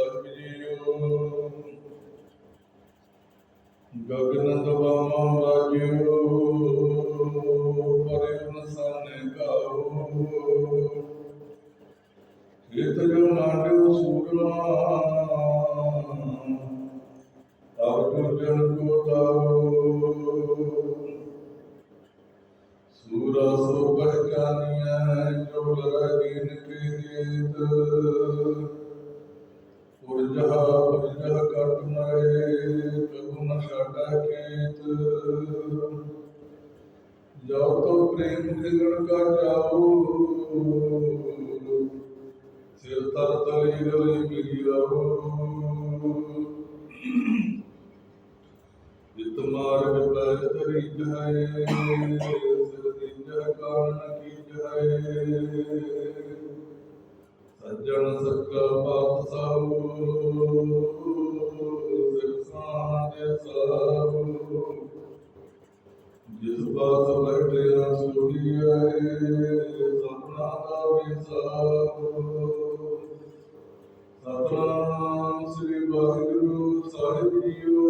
ਸਾਹਿਬ JIO Gagan ਦਵਾਮਾ ਰਾਜਿਓ ਪਰੇ ਨਸਾਨੇ ਗਾਓ ਖੇਤ ਜੋ ਮਾਂਡਿਓ ਸੂਰਮਾ ਤਬ ਦੁਰਜਨ ਕੋ ਤਾਓ ਸੂਰਾ ਸੋ ਪਹਿਚਾਨੀਐ ਜੋ ਲਗੈ ਦੀਨ ਕੇ ਹੇਤ الجہ الجہ کا تمہارے تم شاٹا کیت جاؤ تو پریم جگن کا جاؤ۔ سر تر تلی گلی میری رہو جتمار بلائے تری جہے سر دی جہ کارن کی جہے ਸੱਜਣ ਸੱਕਾ ਪਾਤ ਸਾਹੂ ਸਿਰ ਸਾਂਝੇ ਸਾਹੂ ਜਿਸ ਬਾਤ ਬੈਠਿਆ ਸੋੜੀਏ ਸਪਨਾ ਦਾ ਵਿਸਾਹੂ ਸਤਨਾਮ ਸ੍ਰੀ ਵਾਹਿਗੁਰੂ ਸਾਹਿਬ ਜੀਓ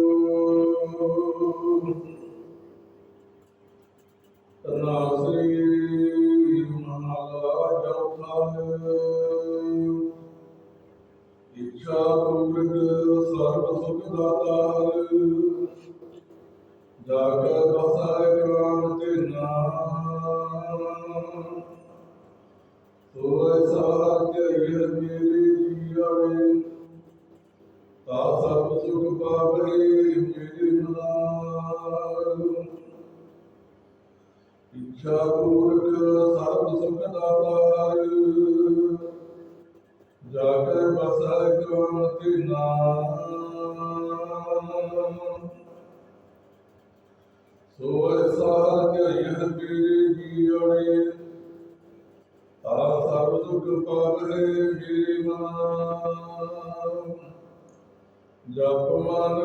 ਤਨਾਸਰੀ ਮਹਾਰਾਜ ਚੌਥਾ ਸੁਖ ਦਾਤਾ ਜਾ ਕੇ ਕਾਮ ਤੇ ਨਾਮ ਸੋਇ ਸਾਧ ਇਹ ਮੇਰੀ ਜੀਵੜੇ ਤਾ ਸਭ ਸੁਖ ਪਾਵੇ ਮੇਰੇ ਮਨ ਇੱਛਾ ਪੂਰਕ ਸਰਬ ਸੁਖ ਦਾਤਾ ਜਾ ਕੇ ਬਸੈ ਕਵਨ ਤੇ ਨਾਮ ਸੋਇ ਸਾਧ ਇਹ ਮੇਰੇ ਜੀਵੜੇ ਤਾ ਸਭ ਸੁਖ ਪਾਵੇ ਮੇਰੇ ਮਨ। ਜਪ ਮਨ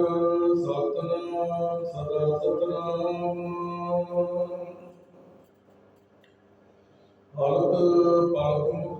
ਸਤਨਾਮ, ਸਦਾ ਸਤਨਾਮ। ਹਲਤ ਪਾਪ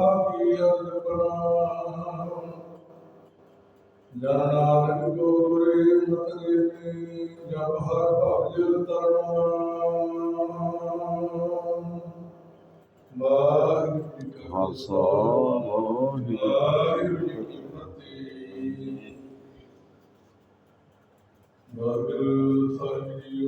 ਆਗੀ ਅਰਪਣਾ ਜਨਾਨਕ ਗੋਰੇ ਮਤ ਦੇਵੀ ਜਬ ਹਰ ਭਜਲ ਤਰਣਾ ਵਾਹਿਗੁਰੂ ਜੀ ਕਾ ਖਾਲਸਾ ਵਾਹਿਗੁਰੂ ਜੀ ਕੀ ਫਤਿਹ। ਵਾਹਿਗੁਰੂ ਸਾਹਿਬ ਜੀ